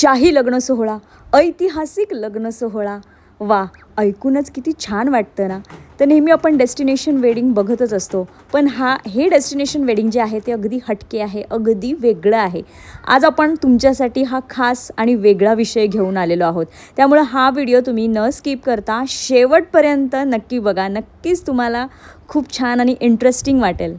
शाही लग्न सोहळा ऐतिहासिक लग्न सोहळा. वा ऐकूनच किती छान वाटतं ना. तर नेहमी आपण डेस्टिनेशन वेडिंग बघतच असतो. पण हा हे डेस्टिनेशन वेडिंग जे आहे ते अगदी हटके आहे अगदी वेगळं आहे. आज आपण तुमच्यासाठी हा खास आणि वेगळा विषय घेऊन आलेलो आहोत. त्यामुळं हा व्हिडिओ तुम्ही न स्किप करता शेवटपर्यंत नक्की बघा. नक्कीच तुम्हाला खूप छान आणि इंटरेस्टिंग वाटेल.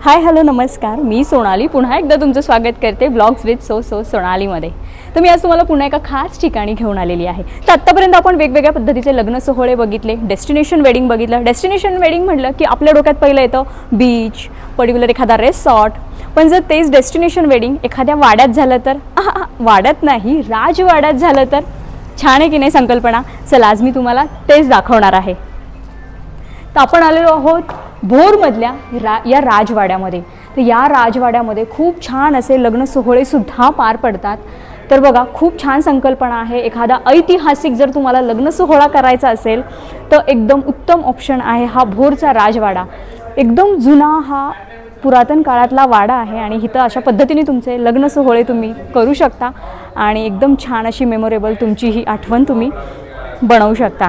हाय हॅलो नमस्कार. मी सोनाली. पुन्हा एकदा तुमचं स्वागत करते ब्लॉग्स विथ सो सो सोनालीमध्ये. तर मी आज तुम्हाला पुन्हा एका खास ठिकाणी घेऊन आलेली आहे. तर आत्तापर्यंत आपण वेगवेगळ्या पद्धतीचे लग्न सोहळे बघितले डेस्टिनेशन वेडिंग बघितलं. डेस्टिनेशन वेडिंग म्हटलं की आपल्या डोक्यात पहिलं येतं बीच पर्टिक्युलर एखादा रेसॉर्ट पण जर तेच डेस्टिनेशन वेडिंग एखाद्या वाड्यात झालं तर वाड्यात नाही राजवाड्यात झालं तर छान आहे की नाही संकल्पना? चला आज मी तुम्हाला तेच दाखवणार आहे. तर आपण आलेलो आहोत भोरमधल्या रा या राजवाड्यामध्ये. तर या राजवाड्यामध्ये खूप छान असे लग्न सोहळेसुद्धा पार पडतात. तर बघा खूप छान संकल्पना आहे. एखादा ऐतिहासिक जर तुम्हाला लग्न सोहळा करायचा असेल तर एकदम उत्तम ऑप्शन आहे हा भोरचा राजवाडा. एकदम जुना हा पुरातन काळातला वाडा आहे आणि इथं अशा पद्धतीने तुमचे लग्न सोहळे तुम्ही करू शकता आणि एकदम छान अशी मेमोरेबल तुमची ही आठवण तुम्ही बनवू शकता.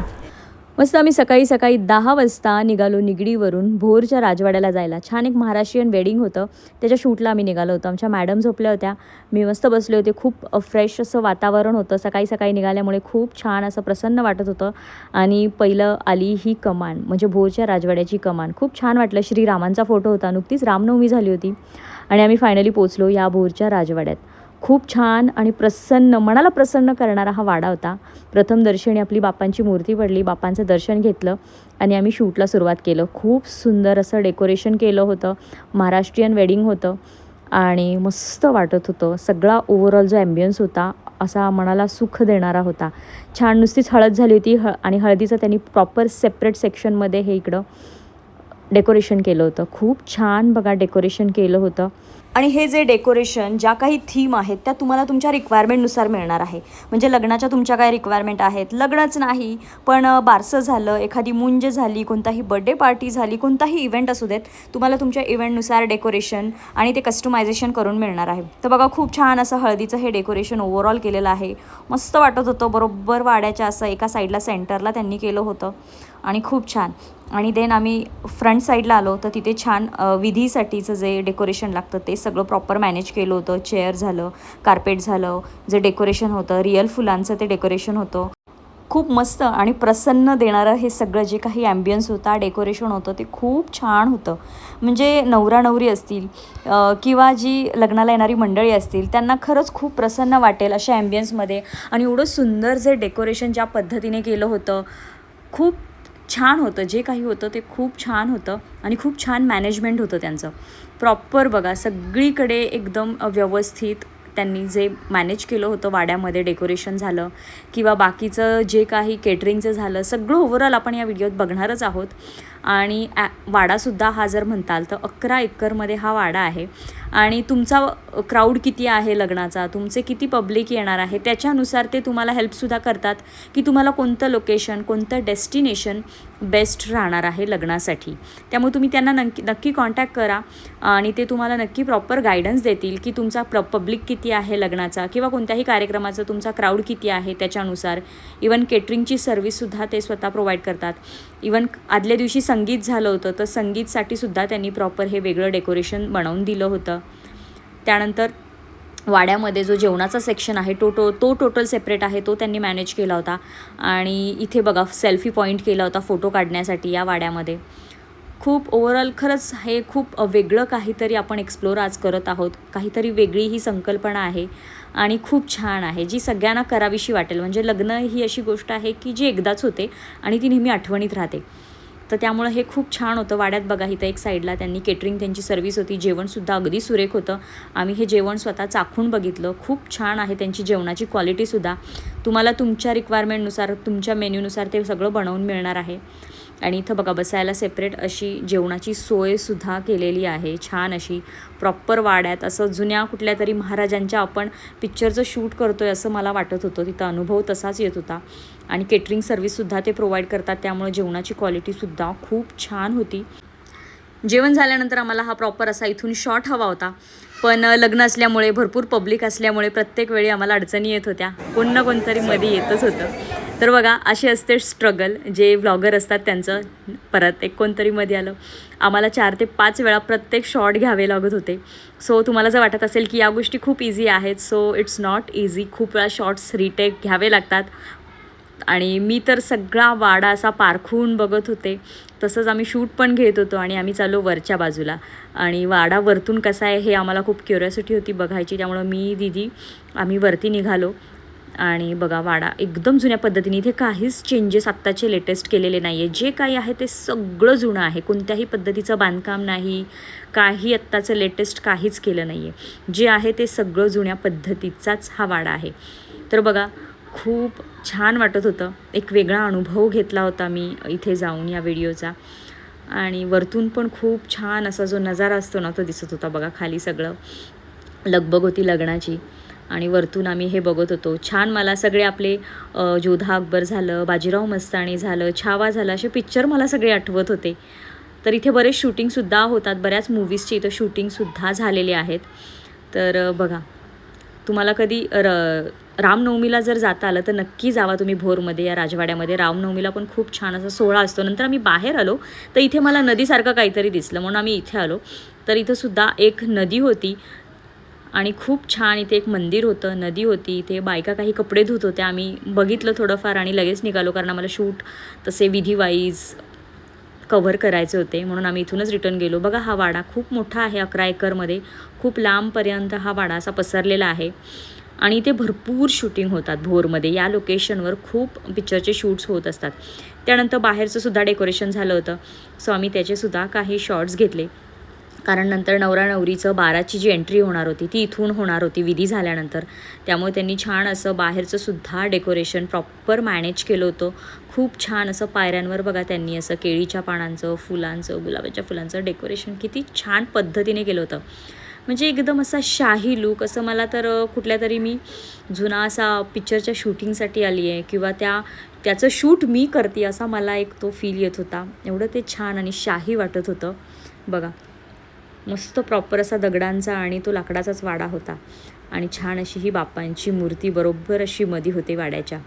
मस्त आम्ही सकाळी सकाळी दहा वाजता निघालो निगडीवरून भोरच्या राजवाड्याला जायला. छान एक महाराष्ट्रीयन वेडिंग होतं. त्याच्या शूटला आम्ही निघालो होतो. आमच्या मॅडम झोपल्या होत्या. मी मस्त बसले होते. खूप फ्रेश असं वातावरण होतं. सकाळी सकाळी निघाल्यामुळे खूप छान असं प्रसन्न वाटत होतं. आणि पहिलं आली ही कमान. म्हणजे भोरच्या राजवाड्याची कमान. खूप छान वाटलं. श्रीरामांचा फोटो होता. नुकतीच रामनवमी झाली होती. आणि आम्ही फायनली पोचलो या भोरच्या राजवाड्यात. खूप छान आणि प्रसन्न मनाला प्रसन्न करणारा हा वाडा होता. प्रथम दर्शनी आपली बापांची मूर्ती पडली बापांचं दर्शन घेतलं आणि आम्ही शूटला सुरुवात केलं. खूप सुंदर असं डेकोरेशन केलं होतं महाराष्ट्रीयन वेडिंग होतं आणि मस्त वाटत होतं. सगळा ओव्हरऑल जो ॲम्बियन्स होता असा मनाला सुख देणारा होता. छान नुसतीच हळद झाली होती ह आणि हळदीचं त्यांनी प्रॉपर सेपरेट सेक्शनमध्ये हे इकडं डेकोरेशन केलं होतं. खूप छान बघा डेकोरेशन केलं होतं. आणि हे जे डेकोरेशन ज्या काही थीम आहेत त्या तुम्हाला तुमच्या रिक्वायरमेंटनुसार मिळणार आहे. म्हणजे लग्नाच्या तुमच्या काय रिक्वायरमेंट आहेत? लग्नच नाही पण बारसं झालं एखादी मुंज झाली कोणताही बड्डे पार्टी झाली कोणताही इव्हेंट असू देत तुम्हाला तुमच्या इव्हेंटनुसार डेकोरेशन आणि ते कस्टमायझेशन करून मिळणार आहे. तर बघा खूप छान असं हळदीचं हे डेकोरेशन ओव्हरऑल केलेलं आहे. मस्त वाटत होतं बरोबर वाड्याच्या असं एका साईडला सेंटरला त्यांनी केलं होतं. आणि खूप छान. आणि देन आम्ही फ्रंट साईडला आलो तर तिथे छान विधीसाठीचं जे डेकोरेशन लागतं ते सगळं प्रॉपर मॅनेज केलं होतं. चेअर झालं कार्पेट झालं जे डेकोरेशन होतं रिअल फुलांचं ते डेकोरेशन होतं. खूप मस्त आणि प्रसन्न देणारं हे सगळं जे काही ॲम्बियन्स होता डेकोरेशन होतं ते खूप छान होतं. म्हणजे नवरा नवरी असतील किंवा जी लग्नाला येणारी मंडळी असतील त्यांना खरंच खूप प्रसन्न वाटेल अशा ॲम्बियन्समध्ये आणि एवढं सुंदर जे डेकोरेशन ज्या पद्धतीने केलं होतं खूप छान होतं. जे काही होतं ते खूप छान होतं आणि खूप छान मॅनेजमेंट होतं त्यांचं. प्रॉपर बघा सगळीकडे एकदम व्यवस्थित त्यांनी जे मॅनेज केलं होतं वाड्यामध्ये डेकोरेशन झालं किंवा बाकीचं जे काही केटरिंगचं झालं सगळं ओव्हरऑल आपण या व्हिडिओत बघणारच आहोत. आणि ॲ वाडासुद्धा हा जर म्हणताल तर अकरा एकरमध्ये हा वाडा आहे. आणि तुमचा क्राऊड किती आहे लग्नाचा? तुमचे किती पब्लिक येणार आहे? त्याच्यानुसार ते तुम्हाला हेल्पसुद्धा करतात की तुम्हाला कोणतं लोकेशन कोणतं डेस्टिनेशन बेस्ट राहणार आहे लग्नासाठी. त्यामुळे तुम्ही त्यांना नक्की नक्की कॉन्टॅक्ट करा आणि ते तुम्हाला नक्की प्रॉपर गायडन्स देतील की तुमचा प्र पब्लिक किती आहे लग्नाचा किंवा कोणत्याही कार्यक्रमाचा तुमचा क्राऊड किती आहे त्याच्यानुसार. इवन केटरिंगची सर्व्हिससुद्धा ते स्वतः प्रोव्हाइड करतात. इवन आदल्या दिवशी संगीत झालं होतं तर संगीतसाठी सुद्धा त्यांनी प्रॉपर हे वेगळं डेकोरेशन बनवून दिलं होतं. त्यानंतर वाड्यामध्ये जो जेवणाचा सेक्शन आहे तो टो तो टोटल सेपरेट आहे तो त्यांनी मॅनेज केला होता. आणि इथे बघा सेल्फी पॉईंट केला होता फोटो काढण्यासाठी या वाड्यामध्ये. खूप ओव्हरऑल खरंच हे खूप वेगळं काहीतरी आपण एक्सप्लोर आज करत आहोत. काहीतरी वेगळी ही संकल्पना आहे आणि खूप छान आहे जी सगळ्यांना करावीशी वाटेल. म्हणजे लग्न ही अशी गोष्ट आहे की जी एकदाच होते आणि ती नेहमी आठवणीत राहते. तर त्यामुळं हे खूप छान होतं. वाड्यात बघा इथं एक साईडला त्यांनी केटरिंग त्यांची सर्व्हिस होती. जेवणसुद्धा अगदी सुरेख होतं. आम्ही हे जेवण स्वतः चाखून बघितलं. खूप छान आहे त्यांची जेवणाची क्वालिटीसुद्धा तुम्हाला तुमच्या रिक्वायरमेंटनुसार तुमच्या मेन्यूनुसार ते सगळं बनवून मिळणार आहे. आणि इथं बघा बसायला सेपरेट अशी जेवणाची सोयसुद्धा केलेली आहे. छान अशी प्रॉपर वाड्यात असं जुन्या कुठल्या तरी महाराजांच्या आपण पिक्चरचं शूट करतो आहे असं मला वाटत होतं. तिथं अनुभव तसाच येत होता. आणि केटरिंग सर्व्हिससुद्धा ते प्रोव्हाइड करतात. त्यामुळे जेवणाची क्वालिटीसुद्धा खूप छान होती. जेवण झाल्यानंतर आम्हाला हा प्रॉपर असा इथून शॉट हवा होता. पण लग्न असल्यामुळे भरपूर पब्लिक असल्यामुळे प्रत्येक वेळी आम्हाला अडचणी येत होत्या. कोण ना कोणतरी मध्ये येतच होतं. तर बघा असे असते स्ट्रगल जे व्लॉगर असतात त्यांचं परत एक कोणतरी मध्ये आलं. आम्हाला चार ते पाच वेळा प्रत्येक शॉट घ्यावे लागत होते. सो तुम्हाला जर वाटत असेल की या गोष्टी खूप इझी आहेत सो इट्स नॉट इझी खूप वेळा शॉर्ट्स रिटेक घ्यावे लागतात. आणि मी तर सगळा वाडा असा पारखून बघत होते. तसंच आम्ही शूट पण घेत होतो आणि आम्ही चाललो वरच्या बाजूला. आणि वाडा वरतून कसा आहे हे आम्हाला खूप क्युरियोसिटी होती बघायची त्यामुळं मी दिदी आम्ही वरती निघालो. आणि बघा वाडा एकदम जुन्या पद्धतीने इथे काहीच चेंजेस आत्ताचे लेटेस्ट केलेले नाही आहे जे काही आहे ते सगळं जुनं आहे. कोणत्याही पद्धतीचं बांधकाम नाही. काही आत्ताचं लेटेस्ट काहीच केलं नाही आहे जे आहे ते सगळं जुन्या पद्धतीचाच हा वाडा आहे. तर बघा खूप छान वाटत होतं. एक वेगळा अनुभव घेतला होता मी इथे जाऊन या व्हिडिओचा. आणि वरतून पण खूप छान असा जो नजारा असतो ना तो दिसत होता बघा खाली सगळं. लगबग होती लग्नाची. आणि वरतून आम्ही हे बघत होतो. छान मला सगळे आपले जोधा अकबर झालं बाजीराव मस्तानी झालं छावा झालं असे पिक्चर मला सगळे आठवत होते. तर इथे बरेच शूटिंगसुद्धा होतात. बऱ्याच मूवीजचे इथं शूटिंगसुद्धा झालेले आहेत. तर बघा. तुम्हाला कधी र रामनवमीला जर जाता आलं तर नक्की जावा तुम्ही भोरमध्ये या राजवाड्यामध्ये. रामनवमीला पण खूप छान असा सोहळा असतो. नंतर आम्ही बाहेर आलो तर इथे मला नदीसारखं काहीतरी दिसलं. म्हणून आम्ही इथे आलो. तर इथंसुद्धा एक नदी होती आणि खूप छान इथे एक मंदिर होतं. नदी होती. इथे बायका काही कपडे धुत होत्या. आम्ही बघितलं थोडंफार आणि लगेच निघालो कारण आम्हाला शूट तसे विधीवाईज कव्हर करायचे होते. म्हणून आम्ही इथूनच रिटर्न गेलो. बघा हा वाडा खूप मोठा आहे अकरा एकरमध्ये. खूप लांबपर्यंत हा वाडा असा पसरलेला आहे. आणि इथे भरपूर शूटिंग होतात भोरमध्ये. या लोकेशनवर खूप पिक्चरचे शूट्स होत असतात. त्यानंतर बाहेरचं सुद्धा डेकोरेशन झालं होतं. सो आम्ही त्याचेसुद्धा काही शॉर्ट्स घेतले. कारण नंतर नवरा नवरीचं बाराची जी एंट्री होणार होती ती इथून होणार होती विधी झाल्यानंतर. त्यामुळे त्यांनी छान असं बाहेरचं सुद्धा डेकोरेशन प्रॉपर मॅनेज केलं होतं. खूप छान असं पायऱ्यांवर बघा त्यांनी असं केळीच्या पानांचं फुलांचं गुलाबाच्या फुलांचं डेकोरेशन किती छान पद्धतीने केलं होतं. म्हणजे एकदम असा शाही लूक असं मला तर कुठल्या तरी मी जुना असा पिक्चरच्या शूटिंगसाठी आली आहे किंवा त्या त्याचं शूट मी करते असा मला एक तो फील येत होता. एवढं ते छान आणि शाही वाटत होतं. बघा मस्त प्रॉपर असा दगडांचा आणि तो लाकडाचाच वाडा होता. आणि छान अशी ही बापांची मूर्ती बरोबर अशी मधी होते वाड्याच्या.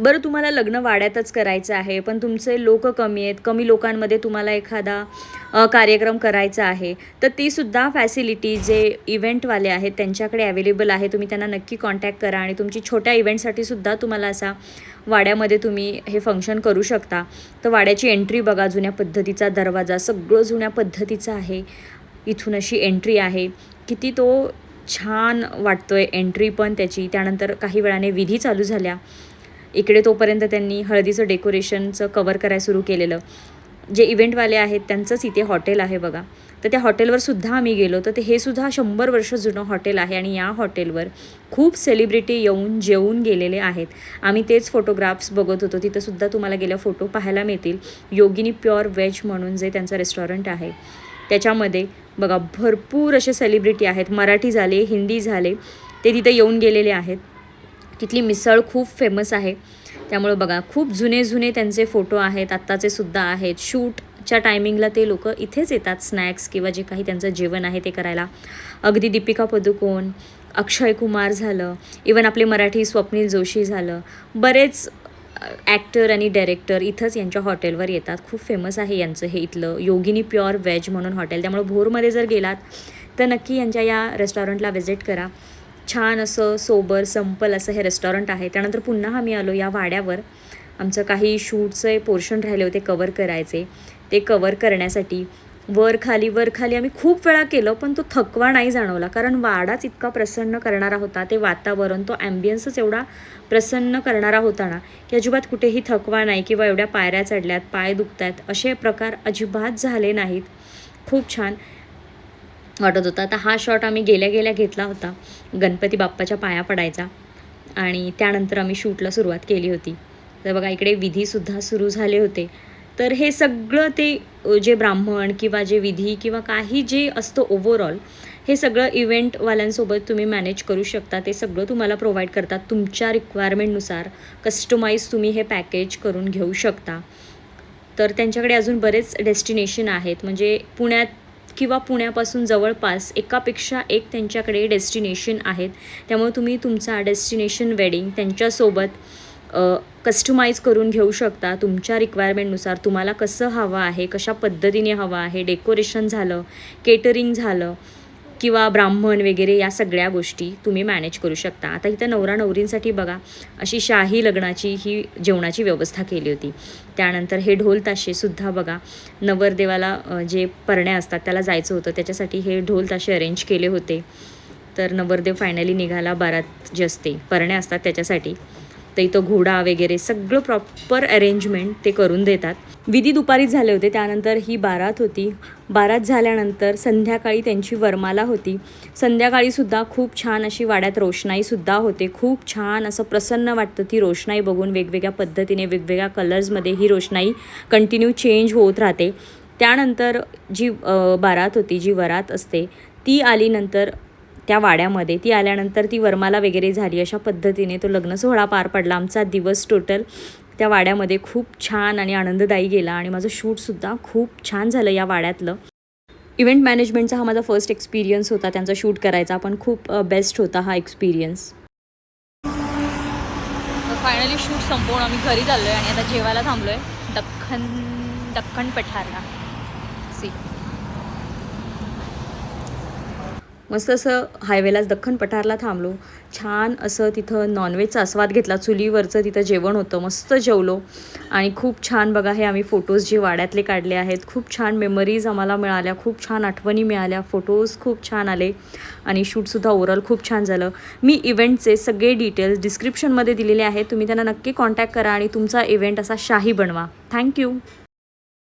बरं तुम्हाला लग्न वाड्यातच करायचं आहे पण तुमचे लोक कमी आहेत कमी लोकांमध्ये तुम्हाला एखादा कार्यक्रम करायचा आहे तर तीसुद्धा फॅसिलिटी जे इव्हेंटवाले आहेत त्यांच्याकडे अवेलेबल आहे तुम्ही त्यांना नक्की कॉन्टॅक्ट करा आणि तुमची छोट्या इव्हेंटसाठी सुद्धा तुम्हाला असा वाड्यामध्ये तुम्ही हे फंक्शन करू शकता. तर वाड्याची एंट्री बघा जुन्या पद्धतीचा दरवाजा सगळं जुन्या पद्धतीचं आहे. इथून अशी एंट्री आहे. किती तो छान वाटतोय एंट्री पण त्याची. त्यानंतर काही वेळाने विधी चालू झाल्या. इकडे तोपर्यंत त्यांनी हळदीचं डेकोरेशनचं कवर करायला सुरू केलेलं. जे इव्हेंटवाले आहेत त्यांचंच इथे हॉटेल आहे बघा. तर त्या हॉटेलवर सुद्धा आम्ही गेलो. तर ते हे सुद्धा शंभर वर्ष जुनं हॉटेल आहे आणि या हॉटेलवर खूप सेलिब्रिटी येऊन जेवून गेलेले आहेत. आम्ही तेच फोटोग्राफ्स बघत होतो. तिथंसुद्धा तुम्हाला गेल्या फोटो पाहायला मिळतील. योगिनी प्युअर व्हेज म्हणून जे त्यांचं रेस्टॉरंट आहे. त्याच्यामध्ये बघा भरपूर असे सेलिब्रिटी आहेत. मराठी झाले हिंदी झाले ते तिथं येऊन गेलेले आहेत. तिथली मिसळ खूप फेमस आहे. त्यामुळं बघा खूप जुने जुने त्यांचे फोटो आहेत आत्ताचे सुद्धा आहेत. शूटच्या टायमिंगला ते लोक इथेच येतात स्नॅक्स किंवा जे काही त्यांचं जेवण आहे ते करायला. अगदी दीपिका पदुकोण अक्षय कुमार झालं इवन आपले मराठी स्वप्नील जोशी झालं. बरेच ॲक्टर आणि डायरेक्टर इथंच यांच्या हॉटेलवर येतात. खूप फेमस आहे यांचं हे इथलं. योगिनी प्युअर व्हेज म्हणून हॉटेल त्यामुळे भोरमध्ये जर गेलात तर नक्की यांच्या या रेस्टॉरंटला व्हिजिट करा. छान असं सोबर संपल असं हे रेस्टॉरंट आहे. त्यानंतर पुन्हा आम्ही आलो या वाड्यावर. आमचं काही शूटचे पोर्शन राहिले होते कवर करायचे. ते कवर करण्यासाठी वर खाली वर खाली आम्ही खूप वेळा केलं पण तो थकवा नाही जाणवला. कारण वाडाच इतका प्रसन्न करणारा होता ते वातावरण तो ॲम्बियन्सच एवढा प्रसन्न करणारा होता ना की अजिबात कुठेही थकवा नाही किंवा एवढ्या पायऱ्या चढल्यात पाय दुखत आहेत असे प्रकार अजिबात झाले नाहीत. खूप छान. वाटत होता. आता हा शॉट आम्ही गेल्या गेल्या घेतला होता. गणपती बाप्पाच्या पाया पडायचा. आणि त्यानंतर आम्ही शूटला सुरुवात केली होती. तर बघा इकडे विधीसुद्धा सुरू झाले होते. तर हे सगळं ते जे ब्राह्मण किंवा जे विधी किंवा काही जे असतं ओव्हरऑल हे सगळं इव्हेंटवाल्यांसोबत तुम्ही मॅनेज करू शकता. ते सगळं तुम्हाला प्रोव्हाइड करतात. तुमच्या रिक्वायरमेंटनुसार कस्टमाइज तुम्ही हे पॅकेज करून घेऊ शकता. तर त्यांच्याकडे अजून बरेच डेस्टिनेशन आहेत. म्हणजे पुण्यात किंवा पुण्यापासून जवळपास एकापेक्षा एक त्यांच्याकडे डेस्टिनेशन आहेत. त्यामुळे तुम्ही तुमचा डेस्टिनेशन वेडिंग त्यांच्यासोबत कस्टमाइज करून घेऊ शकता. तुमच्या रिक्वायरमेंटनुसार तुम्हाला कसं हवं आहे कशा पद्धतीने हवं आहे डेकोरेशन झालं केटरिंग झालं किंवा ब्राह्मण वगैरे या सगळ्या गोष्टी तुम्ही मॅनेज करू शकता. आता इथं नवरा नवरींसाठी बघा अशी शाही लग्नाची ही जेवणाची व्यवस्था केली होती. त्यानंतर हे ढोल ताशेसुद्धा बघा नवरदेवाला जे परण्या असतात त्याला जायचं होतं. त्याच्यासाठी हे ढोल ताशे अरेंज केले होते. तर नवरदेव फायनली निघाला बारात जे असते परण्या असतात त्याच्यासाठी. तर इथं घोडा वगैरे सगळं प्रॉपर अरेंजमेंट ते करून देतात. विधी दुपारीच झाले होते त्यानंतर ही बारात होती. बारात झाल्यानंतर संध्याकाळी त्यांची वरमाला होती. संध्याकाळीसुद्धा खूप छान अशी वाड्यात रोषणाईसुद्धा होते. खूप छान असं प्रसन्न वाटतं ती रोषणाई बघून वेगवेगळ्या पद्धतीने वेगवेगळ्या कलर्समध्ये ही रोषणाई कंटिन्यू चेंज होत राहते. त्यानंतर जी बारात होती जी वरात असते ती आली नंतर त्या वाड्यामध्ये. ती आल्यानंतर ती वरमाला वगैरे झाली. अशा पद्धतीने तो लग्न सोहळा पार पडला. आमचा दिवस टोटल त्या वाड्यामध्ये खूप छान आणि आनंददायी गेला आणि माझं शूटसुद्धा खूप छान झालं या वाड्यातलं. इव्हेंट मॅनेजमेंटचा हा माझा फर्स्ट एक्सपिरियन्स होता. त्यांचा शूट करायचा. पण खूप बेस्ट होता हा एक्सपिरियन्स फायनली शूट संपवून आम्ही घरी चाललो आहे आणि आता जेवायला थांबलो आहे दख्खन दख्खन पठारला सी मस्त असं हायवेलाच दख्खन पठारला थांबलो. छान असं तिथं नॉनव्हेजचा आस्वाद घेतला. चुलीवरचं तिथं जेवण होतं. मस्त जेवलो. आणि खूप छान बघा हे आम्ही फोटोज जे वाड्यातले काढले आहेत. खूप छान मेमरीज आम्हाला मिळाल्या. खूप छान आठवणी मिळाल्या. फोटोज खूप छान आले. आणि शूटसुद्धा ओव्हरऑल खूप छान झालं. मी इव्हेंटचे सगळे डिटेल्स डिस्क्रिप्शनमध्ये दिलेले आहेत. तुम्ही त्यांना नक्की कॉन्टॅक्ट करा आणि तुमचा इव्हेंट असा शाही बनवा. थँक्यू